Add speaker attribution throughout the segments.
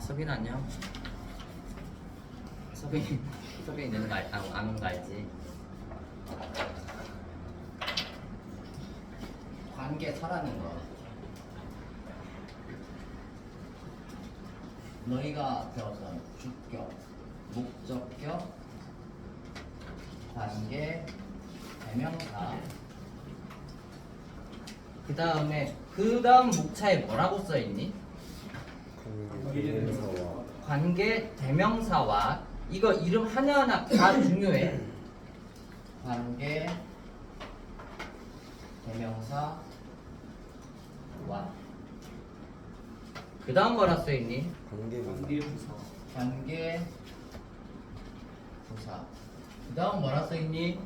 Speaker 1: 서빈 안녕. 서빈 서빈 있는 거 알, 안, 안 오는 거 알지? 관계 사라는 거. 너희가 배웠던 주격, 목적격, 관계, 대명사. 그 다음에 그 다음 목차에 뭐라고 써 있니?
Speaker 2: 관계대명사와
Speaker 1: 관계 대명사와 이거 이름 하나하나 다 중요해. 관계 대명사 와 그 다음 뭐라 써 있니?
Speaker 2: 관계부사
Speaker 3: 관계 부사
Speaker 1: 관계 부사. 그 다음 뭐라 써 있니?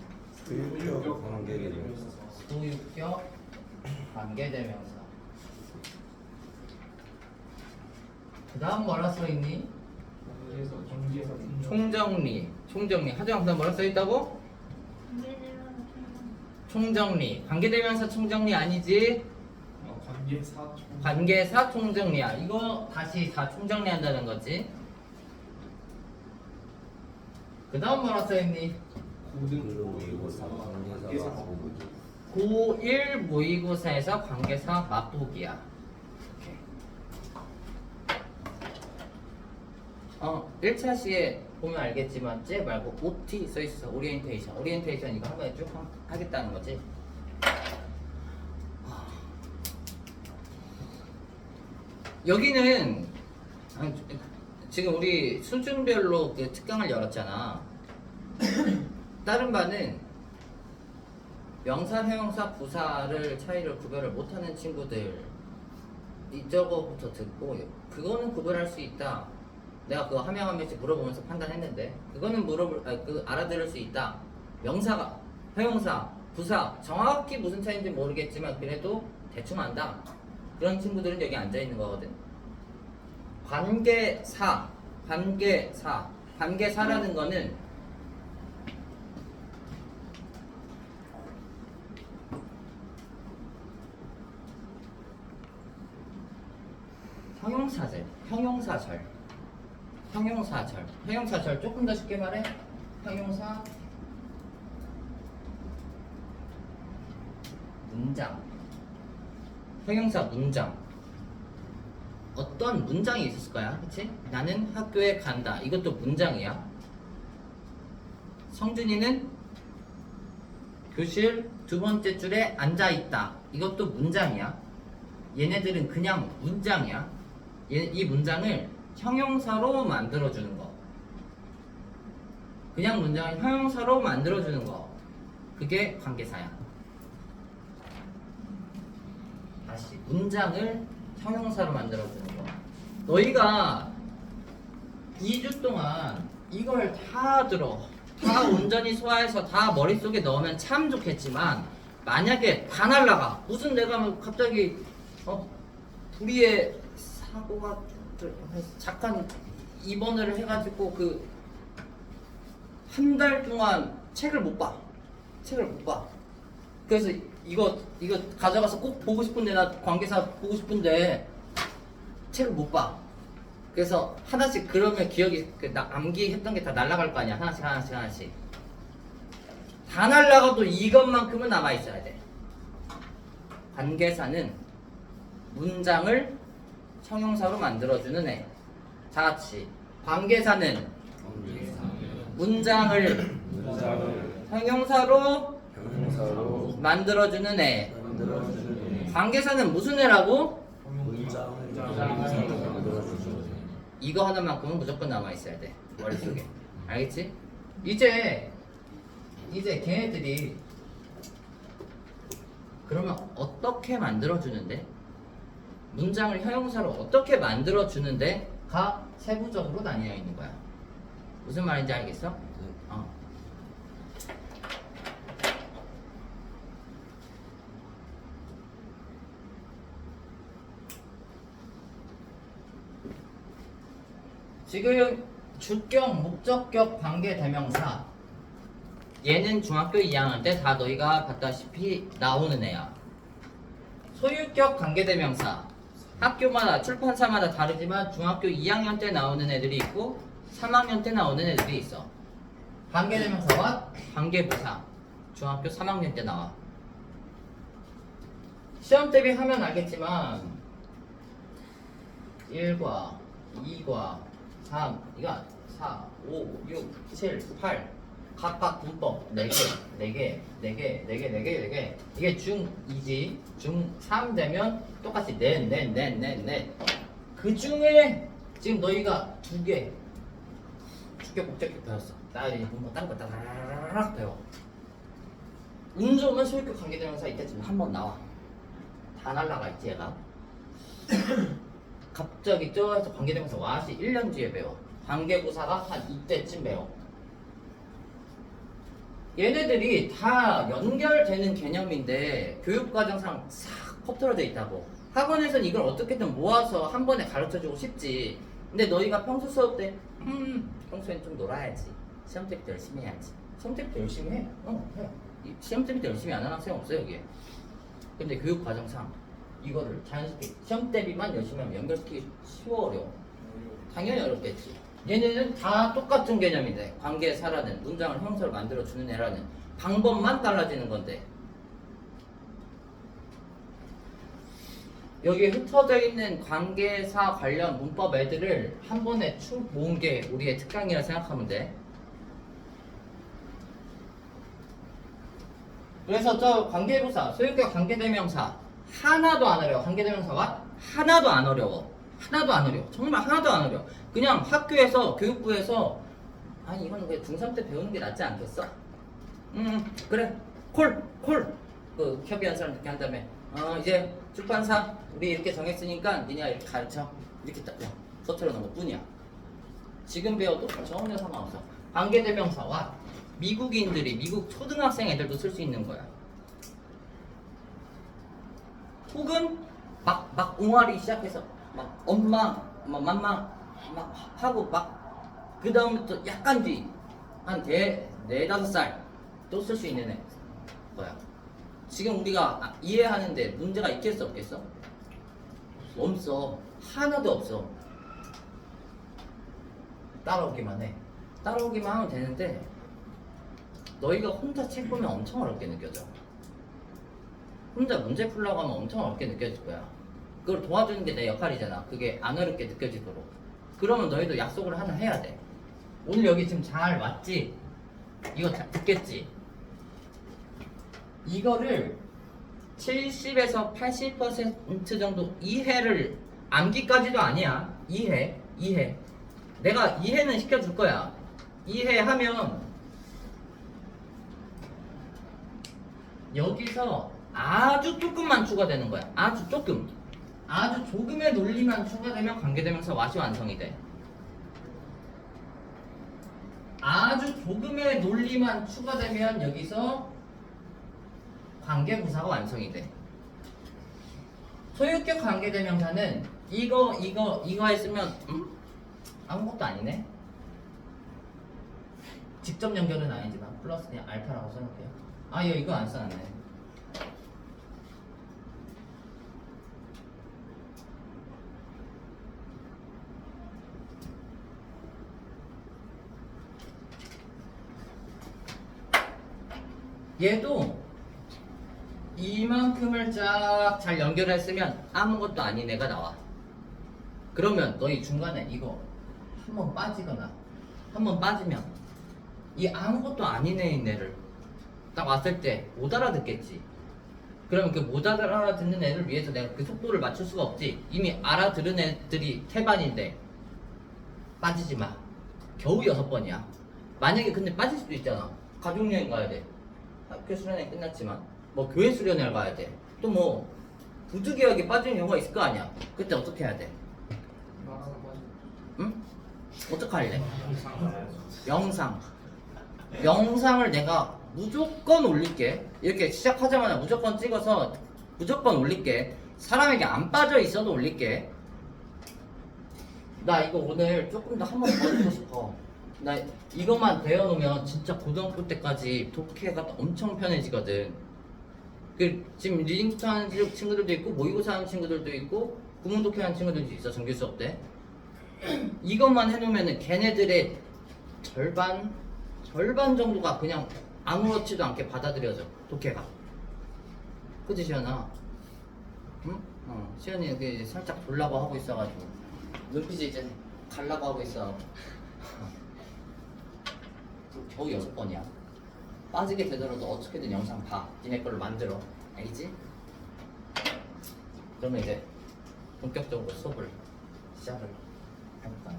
Speaker 2: 소유격 관계 대명사
Speaker 1: 소유격 관계 대명사. 그 다음 뭐라 써 있니?
Speaker 3: 관계에서 관계에서
Speaker 1: 총정리. 총정리. 하정사 뭐라 써 있다고? 총정리. 관계대명사 총정리 아니지?
Speaker 3: 어, 관계사 총-
Speaker 1: 관계사 총정리야. 이거 다시 다 총정리 한다는 거지. 그 다음 뭐라 써있니?
Speaker 3: 고등고의고사 관계사
Speaker 2: 관계사
Speaker 1: 고1 모의고사에서 관계사 맛보기야. 오케이. 어, 1차 시에 보면 알겠지만 쟤 말고 OT 써있어. 오리엔테이션. 오리엔테이션 이거 한 번에 쭉 하- 하겠다는 거지. 여기는 아, 지금 우리 수준별로 그 특강을 열었잖아. 다른 반은 명사, 형용사, 부사를 차이를 구별을 못하는 친구들 이저거부터 듣고 그거는 구별할 수 있다. 내가 그거 한 명 한 명씩 물어보면서 판단했는데 그거는 물어볼 아, 그 알아들을 수 있다. 명사가 형용사, 부사 정확히 무슨 차이인지 모르겠지만 그래도 대충 안다. 그런 친구들은 여기 앉아 있는 거거든. 관계사, 관계사, 관계사라는 거는 형용사절, 형용사절, 형용사절, 형용사절 조금 더 쉽게 말해. 형용사 문장, 형용사 문장. 어떤 문장이 있었을 거야, 그치? 나는 학교에 간다. 이것도 문장이야. 성준이는 교실 두 번째 줄에 앉아 있다. 이것도 문장이야. 얘네들은 그냥 문장이야. 얘, 이 문장을 형용사로 만들어주는 거. 그냥 문장을 형용사로 만들어주는 거. 그게 관계사야. 다시 문장을 형용사로 만들어주는 거. 너희가 2주 동안 이걸 다 들어. 다 온전히 소화해서 다 머릿속에 넣으면 참 좋겠지만 만약에 다 날라가. 무슨 내가 뭐 갑자기 어 불의의 사고가 들- 잠깐 입원을 해가지고 그 한 달 동안 책을 못 봐. 책을 못 봐. 그래서 이거 이거 가져가서 꼭 보고 싶은데 나 관계사 보고 싶은데 책을 못 봐. 그래서 하나씩 그러면 기억이 그 나- 암기했던 게 다 날라갈 거 아니야. 하나씩 하나씩 하나씩. 다 날라가도 이것만큼은 남아 있어야 돼. 관계사는 문장을 형용사로 만들어주는 애. 다 같이. 관계사는 문장을 형용사로 만들어주는 애. 관계사는 무슨 애라고? 이거 하나만큼은 무조건 남아 있어야 돼 머릿속에 알겠지? 이제 이제 걔네들이 그러면 어떻게 만들어 주는데 문장을 형용사로 어떻게 만들어 주는데가 세부적으로 나뉘어 있는 거야 무슨 말인지 알겠어? 어. 지금 주격, 목적격, 관계 대명사 얘는 중학교 2학년 때 다 너희가 봤다시피 나오는 애야 소유격 관계 대명사 학교마다 출판사마다 다르지만 중학교 2학년 때 나오는 애들이 있고 3학년 때 나오는 애들이 있어. 관계대명사와 관계부사 중학교 3학년 때 나와. 시험 대비 하면 알겠지만 1과 2과 3 이거 4, 5, 6, 7, 8 각각 문법 4개, 4개, 4개, 4개, 4개, 4개 이게 중2지 중3 되면 똑같이 넷, 넷, 넷, 넷, 넷. 그 중에 지금 너희가 두개 주격 복잡격 배웠어 나 이제 뭔가 다른 거 따라락 배워 운 좋으면 소유격 관계대명사 이때쯤 한 번 나와 다 날라가 있지 얘가 갑자기 저에서 관계대명사 와시 1년 뒤에 배워 관계부사가 한 이때쯤 배워 얘네들이 다 연결되는 개념인데 교육과정상 싹 퍼트려져 있다고. 학원에서는 이걸 어떻게든 모아서 한 번에 가르쳐주고 싶지. 근데 너희가 평소 수업 때 음, 평소엔 좀 놀아야지. 시험 때부터 열심히 해야지. 시험 때부터 열심히 해? 어, 해. 이 시험 때부터 열심히 안 하는 학생 없어 여기에. 근데 교육과정상 이거를 자연스럽게 시험 대비만 열심히 하면 연결시키기 쉬워 어려워. 당연히 어렵겠지. 얘네는 다 똑같은 개념인데 관계사라는 문장을 형태로 만들어 주는 애라는 방법만 달라지는 건데 여기 흩어져 있는 관계사 관련 문법 애들을 한 번에 축 모은 게 우리의 특강이라 생각하면 돼. 그래서 저 관계부사, 소유격 관계대명사 하나도 안 어려워. 관계대명사가 하나도 안 어려워. 하나도 안 어려워. 정말 하나도 안 어려워. 그냥 학교에서 교육부에서 아니 이건 왜 중3 때 배우는 게 낫지 않겠어? 음 그래 콜 콜. 그 협의한 사람 이렇게 한 다음에 어 이제 출판사 우리 이렇게 정했으니까 니네 이렇게 가르쳐 이렇게 딱 야, 서툴러 놓은 것 뿐이야. 지금 배워도 전혀 상관없어. 관계대명사와 미국인들이 미국 초등학생 애들도 쓸 수 있는 거야. 혹은 막, 막 옹알이 시작해서 막 엄마, 막 맘마 막 하고 막 그 다음부터 약간 뒤 한 네, 네 다섯 살 또 쓸 수 있는 애 거야. 지금 우리가 아- 이해하는데 문제가 있겠어 없겠어? 없어. 하나도 없어. 따라오기만 해. 따라오기만 하면 되는데 너희가 혼자 책 보면 엄청 어렵게 느껴져. 혼자 문제 풀려고 하면 엄청 어렵게 느껴질 거야. 그걸 도와주는 게 내 역할이잖아. 그게 안 어렵게 느껴지도록. 그러면 너희도 약속을 하나 해야 돼. 오늘 여기 지금 잘 왔지? 이거 잘 듣겠지? 이거를 70에서 80% 정도 이해를 암기까지도 아니야. 이해, 이해. 내가 이해는 시켜줄 거야. 이해하면 여기서 아주 조금만 추가되는 거야. 아주 조금. 아주 조금의 논리만 추가되면 관계대명사 와시 완성이 돼. 아주 조금의 논리만 추가되면 여기서 관계부사가 완성이 돼. 소유격 관계대명사는 이거 이거 이거 했으면 음? 아무것도 아니네. 직접 연결은 아니지만 플러스 그냥 알파라고 써놓을게요. 아 이거 이거 안 써놨네. 얘도 이만큼을 쫙 잘 연결했으면 아무것도 아닌 애가 나와. 그러면 너희 중간에 이거 한 번 빠지거나 한 번 빠지면 이 아무것도 아닌 애인 애를 딱 왔을 때 못 알아듣겠지. 그러면 그 못 알아듣는 애를 위해서 내가 그 속도를 맞출 수가 없지. 이미 알아들은 애들이 태반인데 빠지지 마. 겨우 여섯 번이야. 만약에 근데 빠질 수도 있잖아. 가족여행 가야 돼. 학교 수련회 끝났지만 뭐 교회 수련회 가야 돼. 또 뭐 부득이하게 빠지는 경우가 있을 거 아니야. 그때 어떻게 해야 돼? 응? 어떡할래? 영상. 영상을 내가 무조건 올릴게. 이렇게 시작하자마자 무조건 찍어서 무조건 올릴게. 사람에게 안 빠져 있어도 올릴게. 나 이거 오늘 조금 더 한 번더 해보고 싶어. 나 이것만 배워놓으면 진짜 고등학교 때까지 독해가 엄청 편해지거든. 그 지금 리딩부터 하는 친구들도 있고 모의고사 하는 친구들도 있고 구문 독해 하는 친구들도 있어 정규 수업 때 이것만 해놓으면은 걔네들의 절반 절반 정도가 그냥 아무렇지도 않게 받아들여져 독해가 그치 시연아? 응? 어 시연이 이제 살짝 돌라고 하고 있어가지고 눈빛이 이제 갈라고 하고 있어 어. 겨우 여섯 번이야. 빠지게 되더라도 어떻게든 영상 봐. 니네 걸로 만들어. 알겠지? 그러면 이제 본격적으로 수업을 시작을 해볼까요?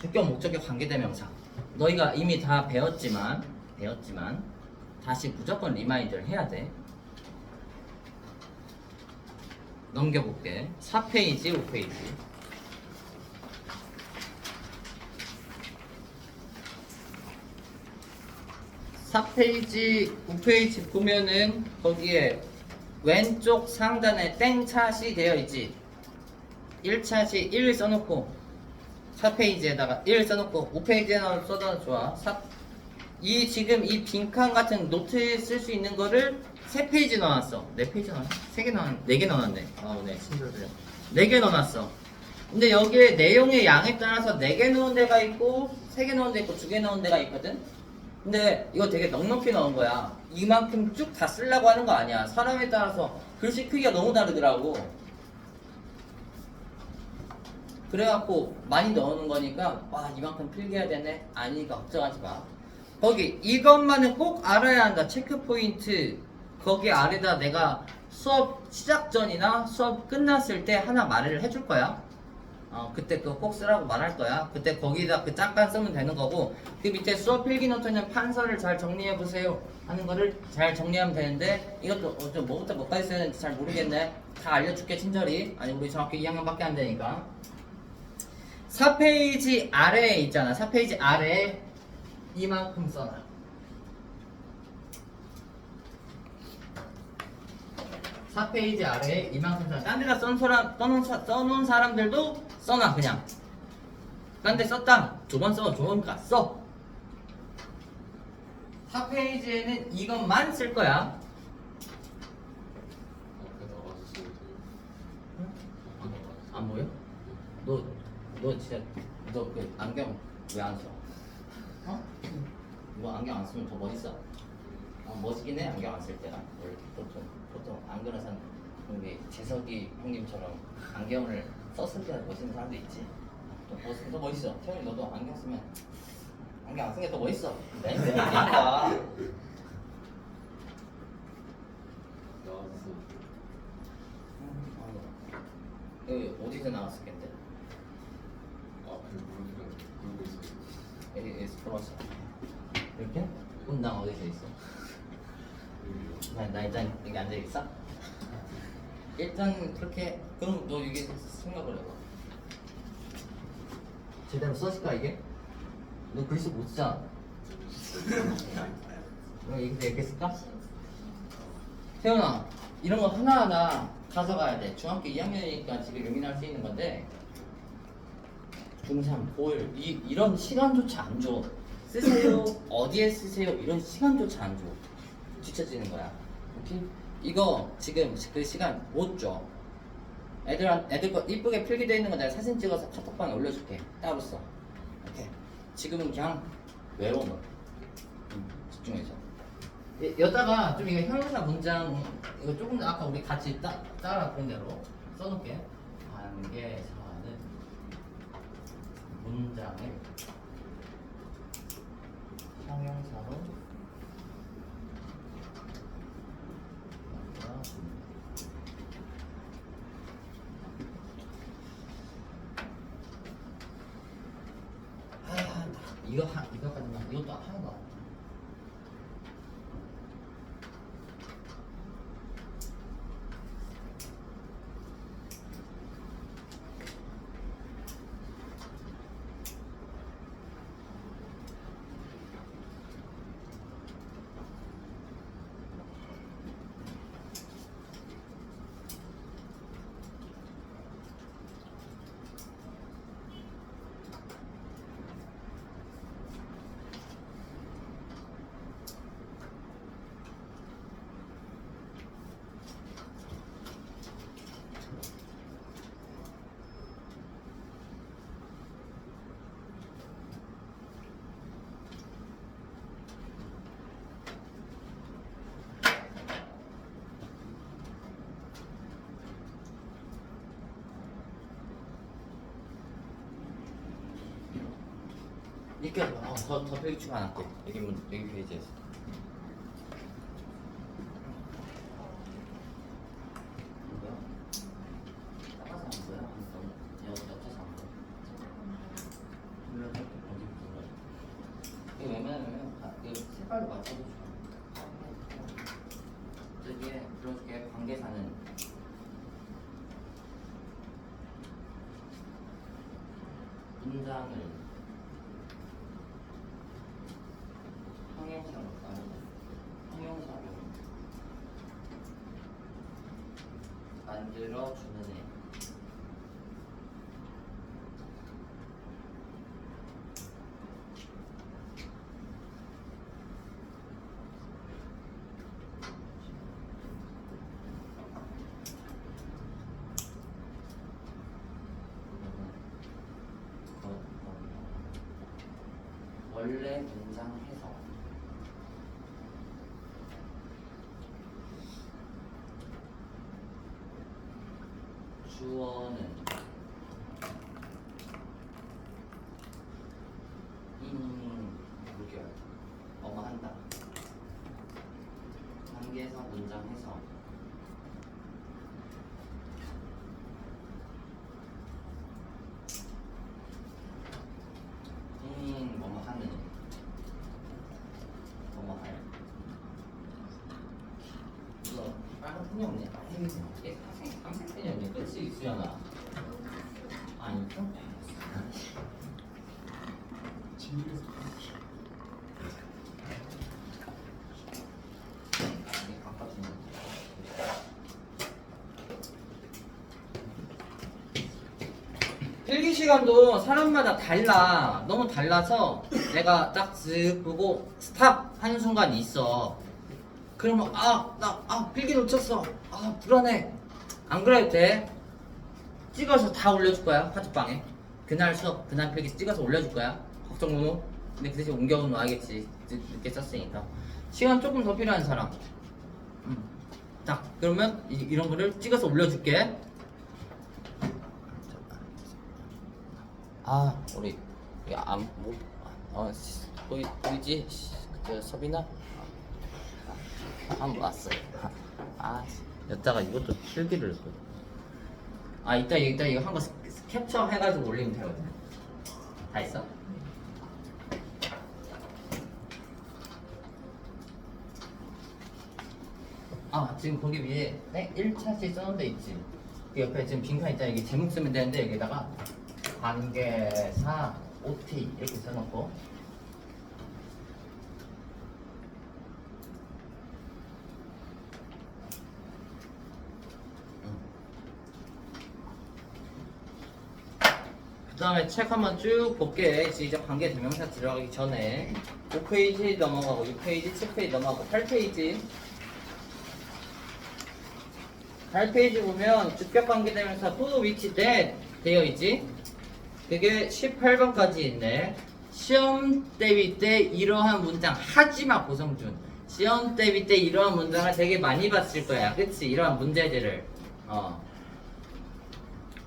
Speaker 1: 주격 목적격 관계대명사 너희가 이미 다 배웠지만 배웠지만 다시 무조건 리마인드를 해야 돼. 넘겨볼게. 4페이지 5페이지 4페이지 5페이지 보면은 거기에 왼쪽 상단에 땡차시 되어 있지. 1차시 1 써놓고 4페이지에다가 1 써놓고 5페이지에 써도 좋아. 사- 이 지금 이 빈칸 같은 노트에 쓸 수 있는 거를 3페이지 넣어놨어. 4페이지 넣었나? 3개 넣었 4개 넣어놨네. 아 오늘 친구들 4개 넣어놨어. 근데 여기에 내용의 양에 따라서 4개 넣은 데가 있고 3개 넣은 데 있고 2개 넣은 데가 있거든 근데 이거 되게 넉넉히 넣은 거야. 이만큼 쭉 다 쓰려고 하는 거 아니야. 사람에 따라서 글씨 크기가 너무 다르더라고. 그래갖고 많이 넣어놓은 거니까 와 이만큼 필기해야 되네. 아니니까 걱정하지 마. 거기 이것만은 꼭 알아야 한다. 체크 포인트. 거기 아래다 내가 수업 시작 전이나 수업 끝났을 때 하나 말을 해줄 거야 어 그때 그거 꼭 쓰라고 말할 거야. 그때 거기다 그 잠깐 쓰면 되는 거고 그 밑에 수업 필기 노트는 판서를 잘 정리해 보세요 하는 거를 잘 정리하면 되는데 이것도 어, 좀 뭐부터 뭐까지 써야 되는지 잘 모르겠네. 다 알려줄게 친절히. 아니 우리 정확히 2학년밖에 안 되니까. 4페이지 아래에 있잖아. 4페이지 아래에 이만큼 써놔. 사페이지 아래에 이만큼 써놔. 딴 데다 써놓은 사람들도 써놔 그냥 딴 데 썼다 두 번써 좋으니까 써 4페이지에는 이것만 쓸 거야 안 보여? 너, 너 진짜 너 그 안경 왜 안 써? 어? 너 안경 안 쓰면 더 멋있어. 어, 멋있긴 해 안경 안 쓸 때가. 원래 보통 보통 안경을 산 우리 재석이 형님처럼 안경을 썼을 때 멋있는 사람도 있지. 더, 멋, 더 멋있어. 태훈이 너도 안경 쓰면 안경 안쓴게더 멋있어. 내 얘기니까. 여기 어디서 나왔을 텐데? 여기 여기 들어왔어. 이렇게? 운당 어디서 있어? 나, 나 일단 여기 앉아 있어. 일단 그렇게 그럼 너 이게 생각을 해봐. 제대로 써질까 이게? 너 글씨 못 쓰잖아. 너 이렇게 이렇게 쓸까? 태훈아 이런 거 하나하나 가져가야 돼. 중학교 2학년이니까 지금 용인할 수 있는 건데 중3 볼 이, 이런 시간조차 안 줘. 쓰세요. 어디에 쓰세요. 이런 시간조차 안 줘. 뒤처지는 거야. 오케이? 이거 지금 그 시간 못 줘. 애들 애들 거 이쁘게 필기돼 있는 거 내가 사진 찍어서 카톡방에 올려줄게. 따로 써. 오케이. 지금은 그냥 외워놓. 음, 집중해서. 예, 여다가 좀 이거 형용사 문장 이거 조금 아까 우리 같이 따, 따라 본 대로 써놓을게. 관계사는 문장을 형용사로 만들어줍니다. 아, 나 이거 하 이거까지만 이것도 하나도 안. 돼. 이렇게 어, 더 더 페이지 추가 안 할게. 여기 문 여기 페이지에서. 문장을 형용사로 아니 형용사로 만들어 주는 애. 거- 거- 원래 문장 해석 주어는 인 물결 어머 한다 관계에서 문장 해석 인 뭐뭐 하는 뭐뭐 할 이거 빨간 펜이 없네 아 이게 이게 삼색 삼색 펜이 없네 그치 수연아 아니 좀 이게 바꿔주는 필기 시간도 사람마다 달라. 너무 달라서 내가 딱쓱 보고 스탑 하는 순간이 있어. 그러면 아, 나, 아, 필기 놓쳤어. 아, 불안해. 안 그래도 돼. 찍어서 다 올려줄 거야, 카톡방에. 그날 수업, 그날 필기 찍어서 올려줄 거야. 걱정 무 근데 그 대신 옮겨오면 와야겠지. 늦- 늦게 썼으니까. 시간 조금 더 필요한 사람. 음. 자, 그러면 이, 이런 거를 찍어서 올려줄게. 아 우리 안뭐 보이 보이지 그 서비나 한번 왔어요 아 여기다가 이것도 필기를 했거든. 아 이따 이따 이거 한 거 캡처 해가지고 올리면 되거든 다 있어? 아 지금 거기 위에 네? 1차씩 써놓은 데 있지 그 옆에 지금 빈칸 있잖아 여기 제목 쓰면 되는데 여기다가 관계사 OT 이렇게 써놓고 그 다음에 책 한번 쭉 볼게. 이제 관계 대명사 들어가기 전에 5페이지 넘어가고 6페이지, 7페이지 넘어가고 8페이지. 8페이지 보면 주격 관계 대명사 who, which, that 되어 있지? 그게 18번까지 있네. 시험 대비 때 이러한 문장 하지마 고성준. 시험 대비 때 이러한 문장을 되게 많이 봤을 거야. 그치? 이러한 문제들을. 어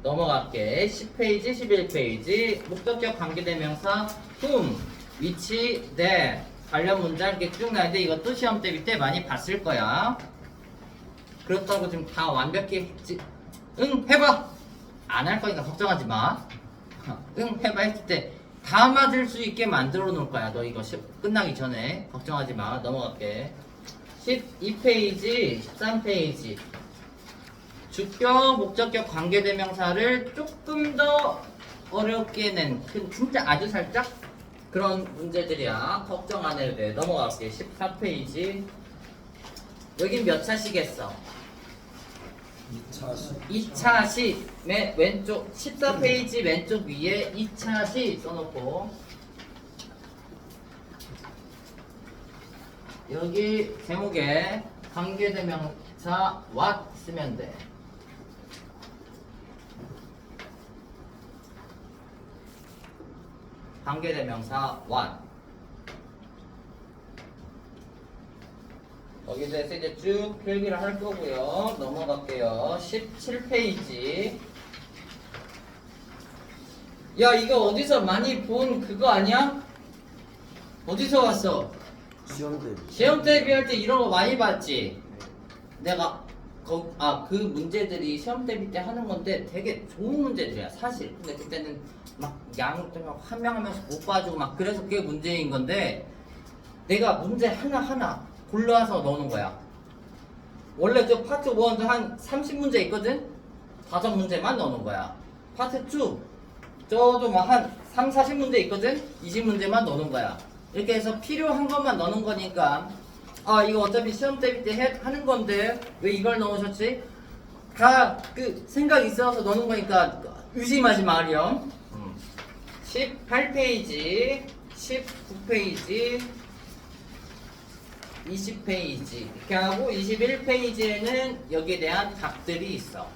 Speaker 1: 넘어갈게 10페이지 11페이지 목적격 관계대명사 whom, which, that 관련 문장 이렇게 쭉 나는데 이것도 시험 때 많이 봤을 거야 그렇다고 지금 다 완벽히 했지 응 해봐 안 할 거니까 걱정하지 마. 응 해봐 했을 때 다 맞을 수 있게 만들어 놓을 거야. 너 이거 시, 끝나기 전에 걱정하지 마. 넘어갈게. 12페이지, 13페이지. 주격, 목적격, 관계대명사를 조금 더 어렵게 낸, 그 진짜 아주 살짝 그런 문제들이야. 걱정 안 해도 돼. 넘어갈게. 14페이지. 여긴 몇 차시겠어?
Speaker 2: 2차 시
Speaker 1: 2차 시 맨 왼쪽 14페이지 왼쪽 위에 2차 시 써놓고 여기 제목에 관계대명사 what 쓰면 돼. 관계대명사 거기에 대해서 이제 쭉 필기를 할 거고요. 넘어갈게요. 17페이지. 야, 이거 어디서 많이 본 그거 아니야? 어디서 왔어?
Speaker 2: 시험 대비.
Speaker 1: 시험 대비할 때 이런 거 많이 봤지? 내가 아 그 문제들이 시험 대비 때 하는 건데 되게 좋은 문제들이야 사실 근데 그때는 막양한 명 한 명씩 못 봐주고 막 그래서 그게 문제인 건데 내가 문제 하나하나 골라서 넣는 거야 원래 저 파트 1도 한 30문제 있거든? 다섯 문제만 넣는 거야 파트 2 저도 막한 3, 40문제 있거든? 20문제만 넣는 거야. 이렇게 해서 필요한 것만 넣는 거니까 아 이거 어차피 시험 대비 때 해, 하는 건데 왜 이걸 넣으셨지? 다 그 생각 있어서 넣는 거니까 의심하지 마렴. 18페이지, 19페이지, 20페이지 이렇게 하고 21페이지에는 여기에 대한 답들이 있어.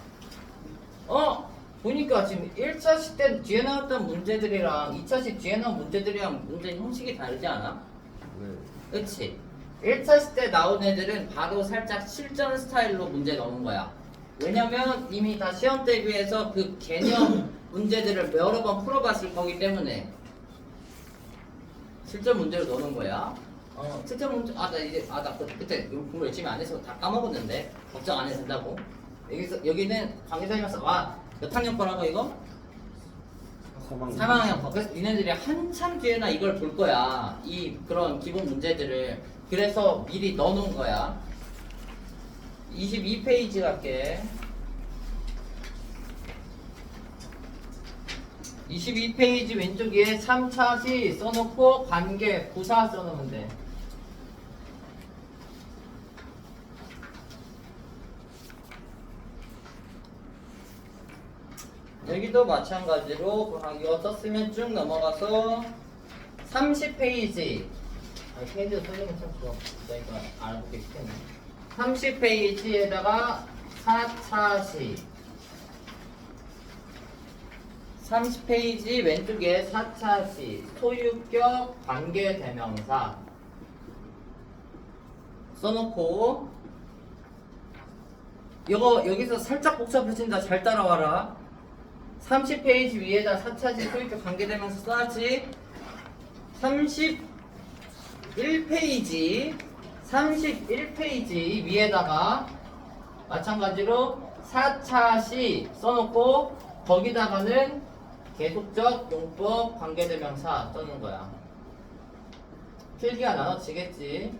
Speaker 1: 어? 보니까 지금 1차 시때 뒤에 나왔던 문제들이랑 2차 시 뒤에 나온 문제들이랑 문제 형식이 다르지 않아?
Speaker 2: 네.
Speaker 1: 그치? 1차 시때 나온 애들은 바로 살짝 실전 스타일로 문제 넣은 거야. 왜냐면 이미 다 시험 대비해서 그 개념 문제들을 여러 번 풀어봤을 거기 때문에 실전 문제로 넣는 거야. 어, 실전 문제, 아, 나 이제, 아, 나 그- 그때 공부 열심히 안 해서 다 까먹었는데, 걱정 안 해도 된다고. 여기서, 여기는 관계자님께서, 와, 몇 학년 거라고 이거?
Speaker 2: 3학년.
Speaker 1: 3학년 거. 그래서 니네들이 한참 뒤에나 이걸 볼 거야. 이 그런 기본 문제들을. 그래서 미리 넣어놓은 거야. 22페이지 갈게. 22페이지 왼쪽에 3차 시 써놓고 관계 부사 써놓으면 돼. 여기도 마찬가지로 그 이거 썼으면 쭉 넘어가서 30페이지 아, 써지면 참 좋아. 내가 알아보기 쉽겠네. 30페이지에다가 4차시. 30페이지 왼쪽에 4차시. 소유격 관계대명사. 써놓고. 이거 여기서 살짝 복잡해진다. 잘 따라와라. 30페이지 위에다 4차시 소유격 관계되면서 써야지 31페이지 31페이지 위에다가 마찬가지로 4차시 써놓고 거기다가는 계속적 용법 관계대명사 써는 거야. 필기가 나눠지겠지.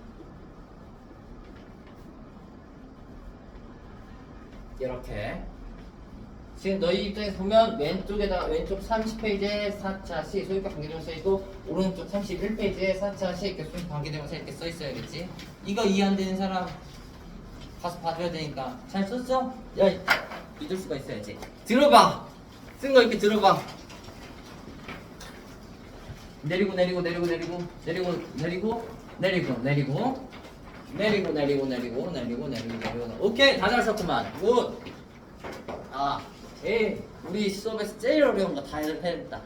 Speaker 1: 이렇게 지금 너희 입장에서 보면 왼쪽에다가 왼쪽 30페이지에 4차시 소유격 관계대명사 있고 오른쪽 31페이지에 4차시 이렇게 소유격 관계대명사 이렇게 써 있어야겠지 이거 이해 안 되는 사람 가서 봐줘야 되니까 잘 썼어? 야 믿을 수가 있어야지 들어봐 쓴 거 이렇게 들어봐 내리고 내리고 내리고 내리고 내리고 내리고 내리고 내리고 내리고 내리고 내리고 내리고 내리고 내리고 오케이 다 잘 썼구만 굿아 에이 우리 수업에서 제일 어려운 거다 해냈다.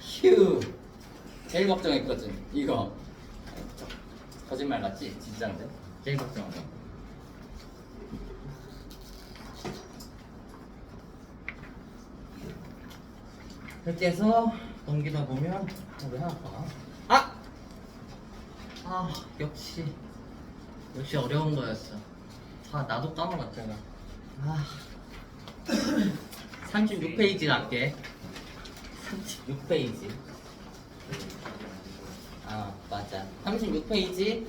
Speaker 1: 휴. 제일 걱정했거든 이거. 거짓말 같지? 진짜인데? 제일 걱정한 거. 그렇게 해서 넘기다 보면 어, 왜 아파? 아! 아 역시. 역시 어려운 거였어. 다 나도 까먹었잖아. 아 36페이지 갈게. 36페이지. 아 맞아. 36페이지.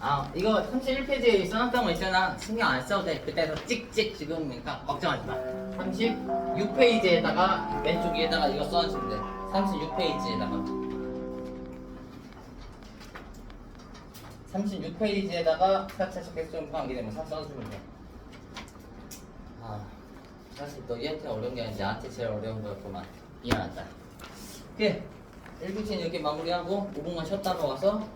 Speaker 1: 아 이거 31페이지에 써놨던 거 있잖아. 신경 안 써도 돼. 그때서 찍찍 지금 그러니까 걱정하지 마. 36페이지에다가 왼쪽 위에다가 이거 써주면 돼. 36페이지에다가. 36페이지에다가 4차 개수점 관계되면 사 써주면 돼. 아, 사실 너희한테 어려운 게 아니라 나한테 제일 어려운 거였구만. 미안하다. 오케이. 1부치는 이렇게 마무리하고 5분만 쉬었다가 와서